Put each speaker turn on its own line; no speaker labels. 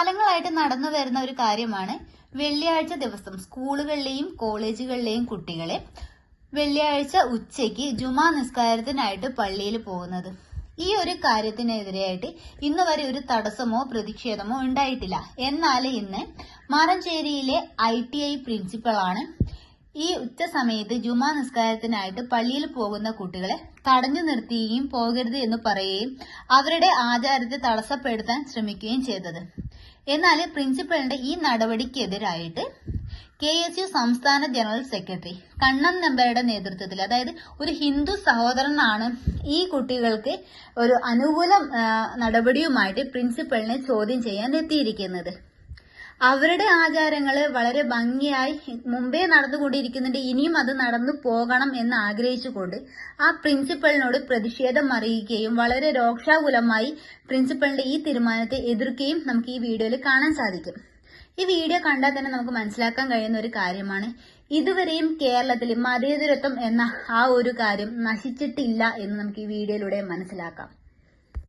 കാലങ്ങളായിട്ട് നടന്നു വരുന്ന ഒരു കാര്യമാണ് വെള്ളിയാഴ്ച ദിവസം സ്കൂളുകളിലെയും കോളേജുകളിലെയും കുട്ടികളെ വെള്ളിയാഴ്ച ഉച്ചയ്ക്ക് ജുമാ നിസ്കാരത്തിനായിട്ട് പള്ളിയിൽ പോകുന്നത്. ഈ ഒരു കാര്യത്തിനെതിരെയായിട്ട് ഇന്ന് വരെ ഒരു തടസ്സമോ പ്രതിഷേധമോ ഉണ്ടായിട്ടില്ല. എന്നാൽ ഇന്ന് മാറഞ്ചേരിയിലെ ഐ ടി ഐ പ്രിൻസിപ്പളാണ് ഈ ഉച്ച സമയത്ത് ജുമാ നിസ്കാരത്തിനായിട്ട് പള്ളിയിൽ പോകുന്ന കുട്ടികളെ തടഞ്ഞു നിർത്തുകയും പോകരുത് എന്ന് പറയുകയും അവരുടെ ആചാരത്തെ തടസ്സപ്പെടുത്താൻ ശ്രമിക്കുകയും ചെയ്തത്. എന്നാൽ പ്രിൻസിപ്പലിന്റെ ഈ നടപടിക്കെതിരായിട്ട് കെ എസ് യു സംസ്ഥാന ജനറൽ സെക്രട്ടറി കണ്ണൻ നമ്പരുടെ നേതൃത്വത്തിൽ അതായത് ഒരു ഹിന്ദു സഹോദരനാണ് ഈ കുട്ടികൾക്ക് ഒരു അനുകൂല നടപടിയുമായിട്ട് പ്രിൻസിപ്പലിനെ ചോദ്യം ചെയ്യാൻ എത്തിയിരിക്കുന്നത് അവരുടെ ആചാരങ്ങൾ വളരെ ഭംഗിയായി മുമ്പേ നടന്നുകൊണ്ടിരിക്കുന്നുണ്ട്. ഇനിയും അത് നടന്നു പോകണം എന്ന് ആഗ്രഹിച്ചുകൊണ്ട് ആ പ്രിൻസിപ്പലിനോട് പ്രതിഷേധം അറിയിക്കുകയും വളരെ രോക്ഷാകുലമായി പ്രിൻസിപ്പലിന്റെ ഈ തീരുമാനത്തെ എതിർക്കുകയും നമുക്ക് ഈ വീഡിയോയിൽ കാണാൻ സാധിക്കും. ഈ വീഡിയോ കണ്ടാൽ തന്നെ നമുക്ക് മനസ്സിലാക്കാൻ കഴിയുന്ന ഒരു കാര്യമാണ്. ഇതുവരെയും കേരളത്തിൽ മതേതരത്വം എന്ന ആ ഒരു കാര്യം നശിച്ചിട്ടില്ല എന്ന് നമുക്ക് ഈ വീഡിയോയിലൂടെ മനസ്സിലാക്കാം.